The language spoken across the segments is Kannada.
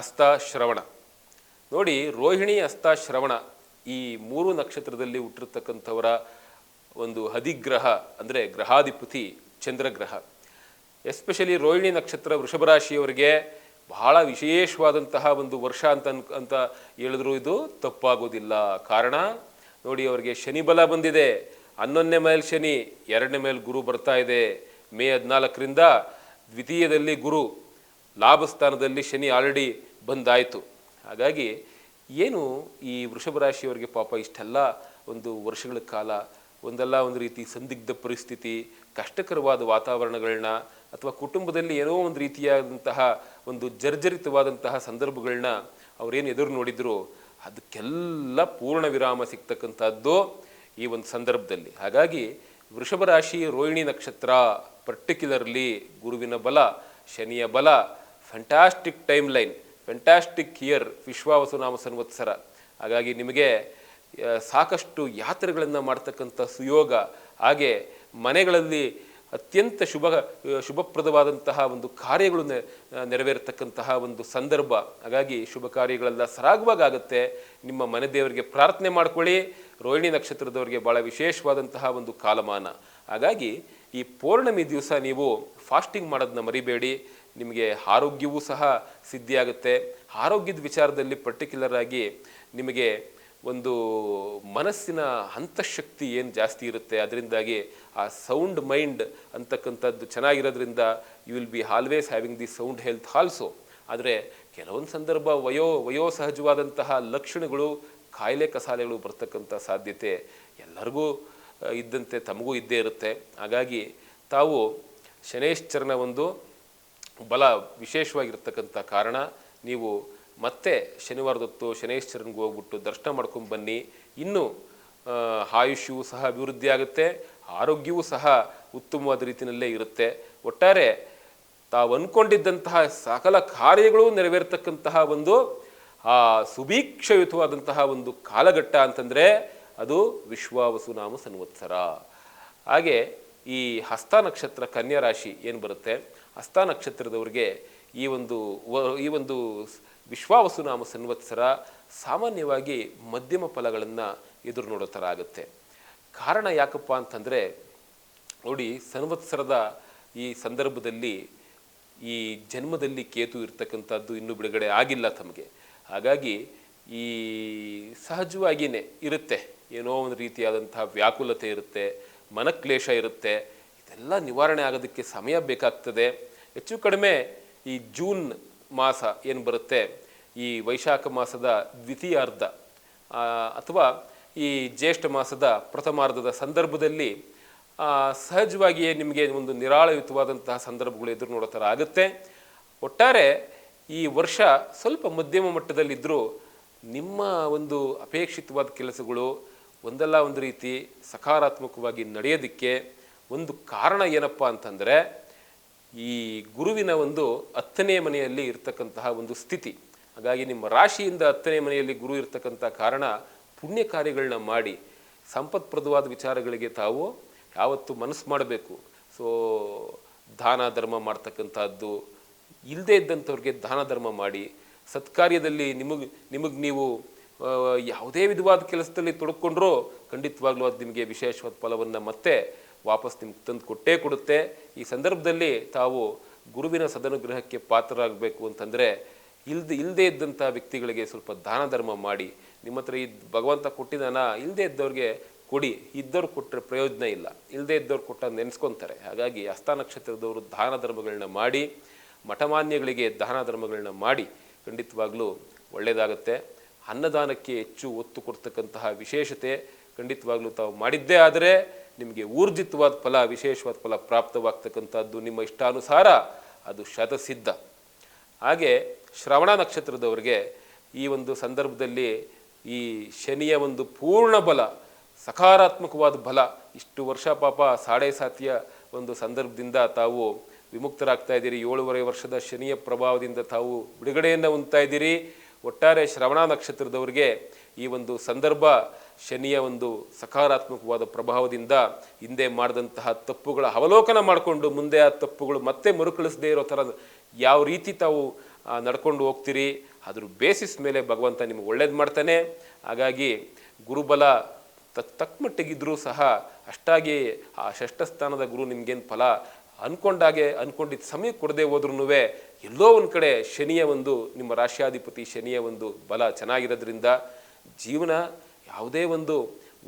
ಹಸ್ತ ಶ್ರವಣ ನೋಡಿ, ರೋಹಿಣಿ ಅಸ್ತಾಶ್ರವಣ ಶ್ರವಣ ಈ ಮೂರು ನಕ್ಷತ್ರದಲ್ಲಿ ಹುಟ್ಟಿರ್ತಕ್ಕಂಥವರ ಒಂದು ಹದಿಗ್ರಹ, ಅಂದರೆ ಗ್ರಹಾಧಿಪತಿ ಚಂದ್ರಗ್ರಹ. ಎಸ್ಪೆಷಲಿ ರೋಹಿಣಿ ನಕ್ಷತ್ರ ವೃಷಭ ರಾಶಿಯವರಿಗೆ ಬಹಳ ವಿಶೇಷವಾದಂತಹ ಒಂದು ವರ್ಷ ಅಂತ ಅನ್, ಅಂತ ಹೇಳಿದ್ರು ಇದು ತಪ್ಪಾಗೋದಿಲ್ಲ. ಕಾರಣ, ನೋಡಿ, ಅವರಿಗೆ ಶನಿ ಬಲ ಬಂದಿದೆ. ಹನ್ನೊಂದನೇ ಮೇಲೆ ಶನಿ, ಎರಡನೇ ಮೇಲೆ ಗುರು ಬರ್ತಾ ಇದೆ. ಮೇ ಹದಿನಾಲ್ಕರಿಂದ ದ್ವಿತೀಯದಲ್ಲಿ ಗುರು ಲಾಭ ಸ್ಥಾನದಲ್ಲಿ ಶನಿ ಆಲ್ರೆಡಿ ಬಂದಾಯಿತು. ಹಾಗಾಗಿ ಏನು ಈ ವೃಷಭ ರಾಶಿಯವರಿಗೆ ಪಾಪ ಇಷ್ಟೆಲ್ಲ ಒಂದು ವರ್ಷಗಳ ಕಾಲ, ಒಂದಲ್ಲ ಒಂದು ರೀತಿ ಸಂದಿಗ್ಧ ಪರಿಸ್ಥಿತಿ, ಕಷ್ಟಕರವಾದ ವಾತಾವರಣಗಳನ್ನ ಅಥವಾ ಕುಟುಂಬದಲ್ಲಿ ಏನೋ ಒಂದು ರೀತಿಯಾದಂತಹ ಒಂದು ಜರ್ಜರಿತವಾದಂತಹ ಸಂದರ್ಭಗಳನ್ನ ಅವರೇನು ಎದುರು ನೋಡಿದ್ರು, ಅದಕ್ಕೆಲ್ಲ ಪೂರ್ಣ ವಿರಾಮ ಸಿಗ್ತಕ್ಕಂಥದ್ದು ಈ ಒಂದು ಸಂದರ್ಭದಲ್ಲಿ. ಹಾಗಾಗಿ ವೃಷಭ ರಾಶಿ, ರೋಹಿಣಿ ನಕ್ಷತ್ರ, ಪರ್ಟಿಕ್ಯುಲರ್ಲಿ ಗುರುವಿನ ಬಲ, ಶನಿಯ ಬಲ fantastic timeline fantastic year ವಿಶ್ವಾವಸುನಾಮ ಸಂವತ್ಸರ ಹಾಗಾಗಿ ನಿಮಗೆ ಸಾಕಷ್ಟು ಯಾತ್ರೆಗಳನ್ನು ಮಾಡ್ತಕ್ಕಂಥ ಸುಯೋಗ, ಹಾಗೆ ಮನೆಗಳಲ್ಲಿ ಅತ್ಯಂತ ಶುಭ, ಶುಭಪ್ರದವಾದಂತಹ ಒಂದು ಕಾರ್ಯಗಳು ನೆರವೇರತಕ್ಕಂತಹ ಒಂದು ಸಂದರ್ಭ. ಹಾಗಾಗಿ ಶುಭ ಕಾರ್ಯಗಳೆಲ್ಲ ಸರಾಗವಾಗುತ್ತೆ ನಿಮ್ಮ ಮನೆ ದೇವರಿಗೆ ಪ್ರಾರ್ಥನೆ ಮಾಡ್ಕೊಳ್ಳಿ. ರೋಹಿಣಿ ನಕ್ಷತ್ರದವರಿಗೆ ಭಾಳ ವಿಶೇಷವಾದಂತಹ ಒಂದು ಕಾಲಮಾನ. ಹಾಗಾಗಿ ಈ ಪೌರ್ಣಮಿ ದಿವಸ ನೀವು ಫಾಸ್ಟಿಂಗ್ ಮಾಡೋದನ್ನ ಮರಿಬೇಡಿ. ನಿಮಗೆ ಆರೋಗ್ಯವೂ ಸಹ ಸಿದ್ಧಿಯಾಗುತ್ತೆ. ಆರೋಗ್ಯದ ವಿಚಾರದಲ್ಲಿ ಪರ್ಟಿಕ್ಯುಲರ್ ಆಗಿ ನಿಮಗೆ ಒಂದು ಮನಸ್ಸಿನ ಅಂತಃಶಕ್ತಿ ಏನು ಜಾಸ್ತಿ ಇರುತ್ತೆ, ಅದರಿಂದಾಗಿ ಆ ಸೌಂಡ್ ಮೈಂಡ್ ಅಂತಕ್ಕಂಥದ್ದು ಚೆನ್ನಾಗಿರೋದ್ರಿಂದ you will be always having the sound health also ಆದರೆ ಕೆಲವೊಂದು ಸಂದರ್ಭ ವಯೋ ವಯೋಸಹಜವಾದಂತಹ ಲಕ್ಷಣಗಳು, ಕಾಯಿಲೆ ಕಸಾಲೆಗಳು ಬರ್ತಕ್ಕಂಥ ಸಾಧ್ಯತೆ ಎಲ್ಲರಿಗೂ, ಇದ್ದಂತೆ ತಮಗೂ ಇದ್ದೇ ಇರುತ್ತೆ. ಹಾಗಾಗಿ ತಾವು ಶನೇಶ್ಚರನ ಒಂದು ಬಲ ವಿಶೇಷವಾಗಿರ್ತಕ್ಕಂಥ ಕಾರಣ, ನೀವು ಮತ್ತೆ ಶನಿವಾರದೊತ್ತು ಶನೇಶ್ವರನಿಗೆ ಹೋಗ್ಬಿಟ್ಟು ದರ್ಶನ ಮಾಡ್ಕೊಂಡು ಬನ್ನಿ. ಇನ್ನು ಆಯುಷ್ಯವು ಸಹ ಅಭಿವೃದ್ಧಿ ಆಗುತ್ತೆ, ಆರೋಗ್ಯವೂ ಸಹ ಉತ್ತಮವಾದ ರೀತಿಯಲ್ಲೇ ಇರುತ್ತೆ. ಒಟ್ಟಾರೆ, ತಾವು ಅಂದ್ಕೊಂಡಿದ್ದಂತಹ ಸಕಲ ಕಾರ್ಯಗಳು ನೆರವೇರ್ತಕ್ಕಂತಹ ಒಂದು, ಆ, ಸುಭೀಕ್ಷಯುತವಾದಂತಹ ಒಂದು ಕಾಲಘಟ್ಟ ಅಂತಂದರೆ ಅದು ವಿಶ್ವಾವಸುನಾಮ ಸಂವತ್ಸರ ಹಾಗೆ ಈ ಹಸ್ತ ನಕ್ಷತ್ರ ಕನ್ಯಾ ರಾಶಿ ಏನು ಬರುತ್ತೆ? ಹಸ್ತ ನಕ್ಷತ್ರದವ್ರಿಗೆ ಈ ಒಂದು ಈ ಒಂದು ವಿಶ್ವಾವಸುನಾಮ ಸಂವತ್ಸರ ಸಾಮಾನ್ಯವಾಗಿ ಮಧ್ಯಮ ಫಲಗಳನ್ನು ಎದುರು ನೋಡೋ ಥರ ಆಗುತ್ತೆ. ಕಾರಣ ಯಾಕಪ್ಪ ಅಂತಂದರೆ, ನೋಡಿ ಸಂವತ್ಸರದ ಈ ಸಂದರ್ಭದಲ್ಲಿ ಈ ಜನ್ಮದಲ್ಲಿ ಕೇತು ಇರ್ತಕ್ಕಂಥದ್ದು ಇನ್ನೂ ಬಿಡುಗಡೆ ಆಗಿಲ್ಲ ತಮಗೆ. ಹಾಗಾಗಿ ಈ ಸಹಜವಾಗಿಯೇ ಇರುತ್ತೆ. ಏನೋ ಒಂದು ರೀತಿಯಾದಂತಹ ವ್ಯಾಕುಲತೆ ಇರುತ್ತೆ, ಮನಕ್ಲೇಶ ಇರುತ್ತೆ, ಇದೆಲ್ಲ ನಿವಾರಣೆ ಆಗೋದಕ್ಕೆ ಸಮಯ ಬೇಕಾಗ್ತದೆ. ಹೆಚ್ಚು ಕಡಿಮೆ ಈ ಜೂನ್ ಮಾಸ ಏನು ಬರುತ್ತೆ? ಈ ವೈಶಾಖ ಮಾಸದ ದ್ವಿತೀಯಾರ್ಧ ಅಥವಾ ಈ ಜ್ಯೇಷ್ಠ ಮಾಸದ ಪ್ರಥಮಾರ್ಧದ ಸಂದರ್ಭದಲ್ಲಿ ಸಹಜವಾಗಿಯೇ ನಿಮಗೆ ಒಂದು ನಿರಾಳಯುತವಾದಂತಹ ಸಂದರ್ಭಗಳು ಎದುರು ನೋಡೋ ಥರ ಆಗುತ್ತೆ. ಒಟ್ಟಾರೆ ಈ ವರ್ಷ ಸ್ವಲ್ಪ ಮಧ್ಯಮ ಮಟ್ಟದಲ್ಲಿದ್ದರೂ ನಿಮ್ಮ ಒಂದು ಅಪೇಕ್ಷಿತವಾದ ಕೆಲಸಗಳು ಒಂದಲ್ಲ ಒಂದು ರೀತಿ ಸಕಾರಾತ್ಮಕವಾಗಿ ನಡೆಯೋದಕ್ಕೆ ಒಂದು ಕಾರಣ ಏನಪ್ಪ ಅಂತಂದರೆ ಈ ಗುರುವಿನ ಒಂದು ಹತ್ತನೇ ಮನೆಯಲ್ಲಿ ಇರ್ತಕ್ಕಂತಹ ಒಂದು ಸ್ಥಿತಿ. ಹಾಗಾಗಿ ನಿಮ್ಮ ರಾಶಿಯಿಂದ ಹತ್ತನೇ ಮನೆಯಲ್ಲಿ ಗುರು ಇರ್ತಕ್ಕಂಥ ಕಾರಣ ಪುಣ್ಯ ಕಾರ್ಯಗಳನ್ನ ಮಾಡಿ, ಸಂಪತ್ಪ್ರದವಾದ ವಿಚಾರಗಳಿಗೆ ತಾವು ಯಾವತ್ತು ಮನಸ್ಸು ಮಾಡಬೇಕು. ಸೊ, ದಾನ, ಧರ್ಮ ಮಾಡ್ತಕ್ಕಂಥದ್ದು ಇಲ್ಲದೇ ಇದ್ದಂಥವ್ರಿಗೆ ದಾನ, ಧರ್ಮ ಮಾಡಿ, ಸತ್ಕಾರ್ಯದಲ್ಲಿ ನಿಮಗೆ ನಿಮಗೆ ನೀವು ಯಾವುದೇ ವಿಧವಾದ ಕೆಲಸದಲ್ಲಿ ತೊಡಕೊಂಡ್ರೂ ಖಂಡಿತವಾಗ್ಲೂ ಅದು ನಿಮಗೆ ವಿಶೇಷವಾದ ಫಲವನ್ನು ಮತ್ತೆ ವಾಪಸ್ ನಿಮ್ಗೆ ತಂದು ಕೊಟ್ಟೇ ಕೊಡುತ್ತೆ. ಈ ಸಂದರ್ಭದಲ್ಲಿ ತಾವು ಗುರುವಿನ ಸದನುಗ್ರಹಕ್ಕೆ ಪಾತ್ರರಾಗಬೇಕು ಅಂತಂದರೆ ಇಲ್ದ ಇಲ್ಲದೇ ಇದ್ದಂಥ ವ್ಯಕ್ತಿಗಳಿಗೆ ಸ್ವಲ್ಪ ದಾನ ಧರ್ಮ ಮಾಡಿ, ನಿಮ್ಮ ಹತ್ರ ಈ ಭಗವಂತ ಕೊಟ್ಟಿದ್ದಾನ ಇಲ್ಲದೇ ಇದ್ದವ್ರಿಗೆ ಕೊಡಿ. ಇದ್ದವ್ರು ಕೊಟ್ಟರೆ ಪ್ರಯೋಜನ ಇಲ್ಲ. ಇಲ್ಲದೇ ಇದ್ದವ್ರು ಕೊಟ್ಟ ನೆನೆಸ್ಕೊತಾರೆ. ಹಾಗಾಗಿ ಹಸ್ತ ನಕ್ಷತ್ರದವರು ದಾನ ಧರ್ಮಗಳನ್ನ ಮಾಡಿ, ಮಠಮಾನ್ಯಗಳಿಗೆ ದಾನ ಧರ್ಮಗಳನ್ನ ಮಾಡಿ, ಖಂಡಿತವಾಗ್ಲೂ ಒಳ್ಳೆಯದಾಗುತ್ತೆ ಅನ್ನದಾನಕ್ಕೆ ಹೆಚ್ಚು ಒತ್ತು ಕೊಡ್ತಕ್ಕಂತಹ ವಿಶೇಷತೆ ಖಂಡಿತವಾಗ್ಲೂ ತಾವು ಮಾಡಿದ್ದೇ ಆದರೆ ನಿಮಗೆ ಊರ್ಜಿತವಾದ ಫಲ, ವಿಶೇಷವಾದ ಫಲ ಪ್ರಾಪ್ತವಾಗ್ತಕ್ಕಂಥದ್ದು ನಿಮ್ಮ ಇಷ್ಟಾನುಸಾರ ಅದು ಶತಸಿದ್ಧ. ಹಾಗೆ ಶ್ರವಣ ನಕ್ಷತ್ರದವರಿಗೆ ಈ ಒಂದು ಸಂದರ್ಭದಲ್ಲಿ ಈ ಶನಿಯ ಒಂದು ಪೂರ್ಣ ಬಲ, ಸಕಾರಾತ್ಮಕವಾದ ಬಲ, ಇಷ್ಟು ವರ್ಷ ಪಾಪ ಸಾಡೆ ಸಾತಿಯ ಒಂದು ಸಂದರ್ಭದಿಂದ ತಾವು ವಿಮುಕ್ತರಾಗ್ತಾ ಇದ್ದೀರಿ. ಏಳುವರೆ ವರ್ಷದ ಶನಿಯ ಪ್ರಭಾವದಿಂದ ತಾವು ಬಿಡುಗಡೆಯನ್ನು ಹೊಂದ್ತಾ ಇದ್ದೀರಿ. ಒಟ್ಟಾರೆ ಶ್ರವಣ ನಕ್ಷತ್ರದವರಿಗೆ ಈ ಒಂದು ಸಂದರ್ಭ ಶನಿಯ ಒಂದು ಸಕಾರಾತ್ಮಕವಾದ ಪ್ರಭಾವದಿಂದ ಹಿಂದೆ ಮಾಡಿದಂತಹ ತಪ್ಪುಗಳ ಅವಲೋಕನ ಮಾಡಿಕೊಂಡು ಮುಂದೆ ಆ ತಪ್ಪುಗಳು ಮತ್ತೆ ಮರುಕಳಿಸದೇ ಇರೋ ಥರ ಯಾವ ರೀತಿ ತಾವು ನಡ್ಕೊಂಡು ಹೋಗ್ತೀರಿ, ಅದ್ರ ಬೇಸಿಸ್ ಮೇಲೆ ಭಗವಂತ ನಿಮ್ಗೆ ಒಳ್ಳೇದು ಮಾಡ್ತಾನೆ. ಹಾಗಾಗಿ ಗುರುಬಲ ತಕ್ ತಕ್ಕ ಮಟ್ಟಿಗಿದ್ರೂ ಸಹ ಅಷ್ಟಾಗಿ ಆ ಷಷ್ಠ ಸ್ಥಾನದ ಗುರು ನಿಮ್ಗೇನು ಫಲ ಅಂದ್ಕೊಂಡಾಗೆ ಅಂದ್ಕೊಂಡಿದ್ದ ಸಮಯ ಕೊಡದೆ ಹೋದ್ರೂ ಎಲ್ಲೋ ಒಂದು ಕಡೆ ಶನಿಯ ಒಂದು, ನಿಮ್ಮ ರಾಶ್ಯಾಧಿಪತಿ ಶನಿಯ ಒಂದು ಬಲ ಚೆನ್ನಾಗಿರೋದ್ರಿಂದ ಜೀವನ ಯಾವುದೇ ಒಂದು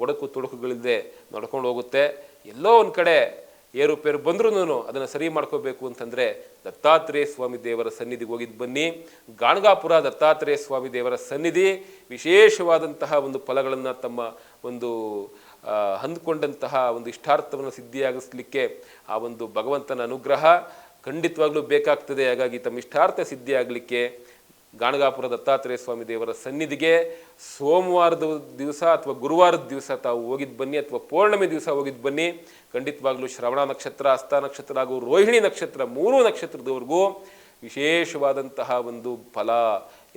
ಒಡಕು ತೊಡಕುಗಳಿಲ್ಲದೆ ನಡ್ಕೊಂಡು ಹೋಗುತ್ತೆ. ಎಲ್ಲೋ ಒಂದು ಕಡೆ ಏರುಪೇರು ಬಂದ್ರೂ ಅದನ್ನು ಸರಿ ಮಾಡ್ಕೋಬೇಕು ಅಂತಂದರೆ ದತ್ತಾತ್ರೇಯ ಸ್ವಾಮಿ ದೇವರ ಸನ್ನಿಧಿಗೆ ಹೋಗಿದ್ದು ಬನ್ನಿ. ಗಾಣಗಾಪುರ ದತ್ತಾತ್ರೇಯ ಸ್ವಾಮಿ ದೇವರ ಸನ್ನಿಧಿ ವಿಶೇಷವಾದಂತಹ ಒಂದು ಫಲಗಳನ್ನು ತಮ್ಮ ಒಂದು ಹಂದ್ಕೊಂಡಂತಹ ಒಂದು ಇಷ್ಟಾರ್ಥವನ್ನು ಸಿದ್ಧಿಯಾಗಿಸ್ಲಿಕ್ಕೆ ಆ ಒಂದು ಭಗವಂತನ ಅನುಗ್ರಹ. ಖಂಡಿತವಾಗ್ಲೂ ಬೇಕಾಗ್ತದೆ. ಹಾಗಾಗಿ ತಮ್ಮ ಇಷ್ಟಾರ್ಥ ಸಿದ್ಧಿಯಾಗಲಿಕ್ಕೆ ಗಾಣಗಾಪುರ ದತ್ತಾತ್ರೇಯ ಸ್ವಾಮಿ ದೇವರ ಸನ್ನಿಧಿಗೆ ಸೋಮವಾರದ ದಿವಸ ಅಥವಾ ಗುರುವಾರದ ದಿವಸ ತಾವು ಹೋಗಿದ್ದು ಬನ್ನಿ ಅಥವಾ ಪೌರ್ಣಮಿ ದಿವಸ ಹೋಗಿದ್ದು ಬನ್ನಿ. ಖಂಡಿತವಾಗ್ಲೂ ಶ್ರವಣ ನಕ್ಷತ್ರ ಹಸ್ತ ನಕ್ಷತ್ರ ಹಾಗೂ ರೋಹಿಣಿ ನಕ್ಷತ್ರ ಮೂರು ನಕ್ಷತ್ರದವರೆಗೂ ವಿಶೇಷವಾದಂತಹ ಒಂದು ಫಲ,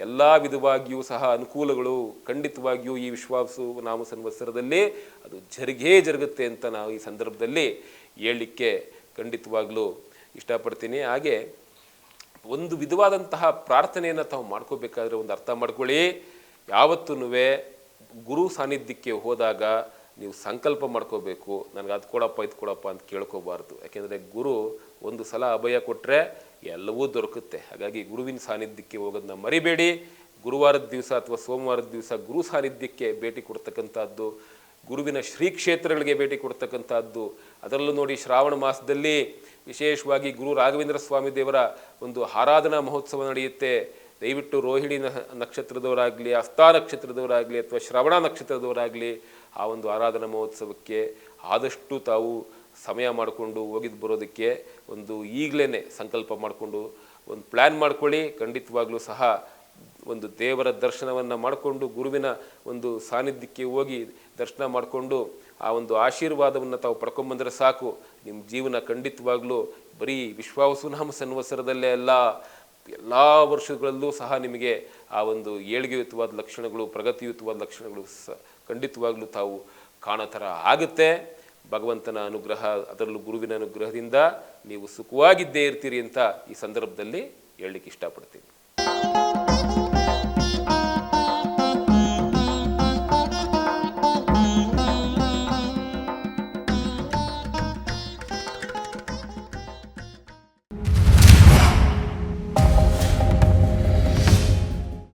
ಎಲ್ಲ ವಿಧವಾಗಿಯೂ ಸಹ ಅನುಕೂಲಗಳು ಖಂಡಿತವಾಗಿಯೂ ಈ ವಿಶ್ವಾಸು ನಾಮ ಸಂವತ್ಸರದಲ್ಲಿ ಅದು ಜರುಗೇ ಜರುಗುತ್ತೆ ಅಂತ ನಾವು ಈ ಸಂದರ್ಭದಲ್ಲಿ ಹೇಳಲಿಕ್ಕೆ ಖಂಡಿತವಾಗ್ಲೂ ಇಷ್ಟಪಡ್ತೀನಿ. ಹಾಗೆ ಒಂದು ವಿಧವಾದಂತಹ ಪ್ರಾರ್ಥನೆಯನ್ನು ತಾವು ಮಾಡ್ಕೋಬೇಕಾದ್ರೆ ಒಂದು ಅರ್ಥ ಮಾಡ್ಕೊಳ್ಳಿ. ಯಾವತ್ತೂ ಗುರು ಸಾನ್ನಿಧ್ಯಕ್ಕೆ ಹೋದಾಗ ನೀವು ಸಂಕಲ್ಪ ಮಾಡ್ಕೋಬೇಕು. ನನಗೆ ಅದು ಕೊಡಪ್ಪ, ಇದು ಕೊಡಪ್ಪ ಅಂತ ಕೇಳ್ಕೋಬಾರ್ದು. ಯಾಕೆಂದರೆ ಗುರು ಒಂದು ಸಲ ಅಭಯ ಕೊಟ್ಟರೆ ಎಲ್ಲವೂ ದೊರಕುತ್ತೆ. ಹಾಗಾಗಿ ಗುರುವಿನ ಸಾನ್ನಿಧ್ಯಕ್ಕೆ ಹೋಗೋದನ್ನ ಮರಿಬೇಡಿ. ಗುರುವಾರದ ದಿವಸ ಅಥವಾ ಸೋಮವಾರದ ದಿವಸ ಗುರು ಸಾನ್ನಿಧ್ಯಕ್ಕೆ ಭೇಟಿ ಕೊಡ್ತಕ್ಕಂಥದ್ದು ಗುರುವಿನ ಶ್ರೀ ಕ್ಷೇತ್ರಗಳಿಗೆ ಭೇಟಿ ಕೊಡ್ತಕ್ಕಂಥದ್ದು. ಅದರಲ್ಲೂ ನೋಡಿ ಶ್ರಾವಣ ಮಾಸದಲ್ಲಿ ವಿಶೇಷವಾಗಿ ಗುರು ರಾಘವೇಂದ್ರ ಸ್ವಾಮಿ ದೇವರ ಒಂದು ಆರಾಧನಾ ಮಹೋತ್ಸವ ನಡೆಯುತ್ತೆ. ದಯವಿಟ್ಟು ರೋಹಿಣಿ ನಕ್ಷತ್ರದವರಾಗಲಿ ಹಸ್ತಾ ನಕ್ಷತ್ರದವರಾಗಲಿ ಅಥವಾ ಶ್ರವಣ ನಕ್ಷತ್ರದವರಾಗಲಿ ಆ ಒಂದು ಆರಾಧನಾ ಮಹೋತ್ಸವಕ್ಕೆ ಆದಷ್ಟು ತಾವು ಸಮಯ ಮಾಡಿಕೊಂಡು ಹೋಗಿದ್ದು ಬರೋದಕ್ಕೆ ಒಂದು ಈಗಲೇ ಸಂಕಲ್ಪ ಮಾಡಿಕೊಂಡು ಒಂದು ಪ್ಲ್ಯಾನ್ ಮಾಡ್ಕೊಳ್ಳಿ. ಖಂಡಿತವಾಗ್ಲೂ ಸಹ ಒಂದು ದೇವರ ದರ್ಶನವನ್ನು ಮಾಡಿಕೊಂಡು ಗುರುವಿನ ಒಂದು ಸಾನ್ನಿಧ್ಯಕ್ಕೆ ಹೋಗಿ ದರ್ಶನ ಮಾಡಿಕೊಂಡು ಆ ಒಂದು ಆಶೀರ್ವಾದವನ್ನು ತಾವು ಪಡ್ಕೊಂಬಂದರೆ ಸಾಕು. ನಿಮ್ಮ ಜೀವನ ಖಂಡಿತವಾಗಲೂ ಬರೀ ವಿಶ್ವಾವಸುನಾಮ ಸಂವತ್ಸರದಲ್ಲೇ ಅಲ್ಲ, ಎಲ್ಲ ವರ್ಷಗಳಲ್ಲೂ ಸಹ ನಿಮಗೆ ಆ ಒಂದು ಏಳಿಗೆಯುತವಾದ ಲಕ್ಷಣಗಳು, ಪ್ರಗತಿಯುತವಾದ ಲಕ್ಷಣಗಳು ಸ ಖಂಡಿತವಾಗಲೂ ತಾವು ಕಾಣೋ ಥರ ಆಗುತ್ತೆ. ಭಗವಂತನ ಅನುಗ್ರಹ, ಅದರಲ್ಲೂ ಗುರುವಿನ ಅನುಗ್ರಹದಿಂದ ನೀವು ಸುಖವಾಗಿದ್ದೇ ಇರ್ತೀರಿ ಅಂತ ಈ ಸಂದರ್ಭದಲ್ಲಿ ಹೇಳಲಿಕ್ಕೆ ಇಷ್ಟಪಡ್ತೀನಿ.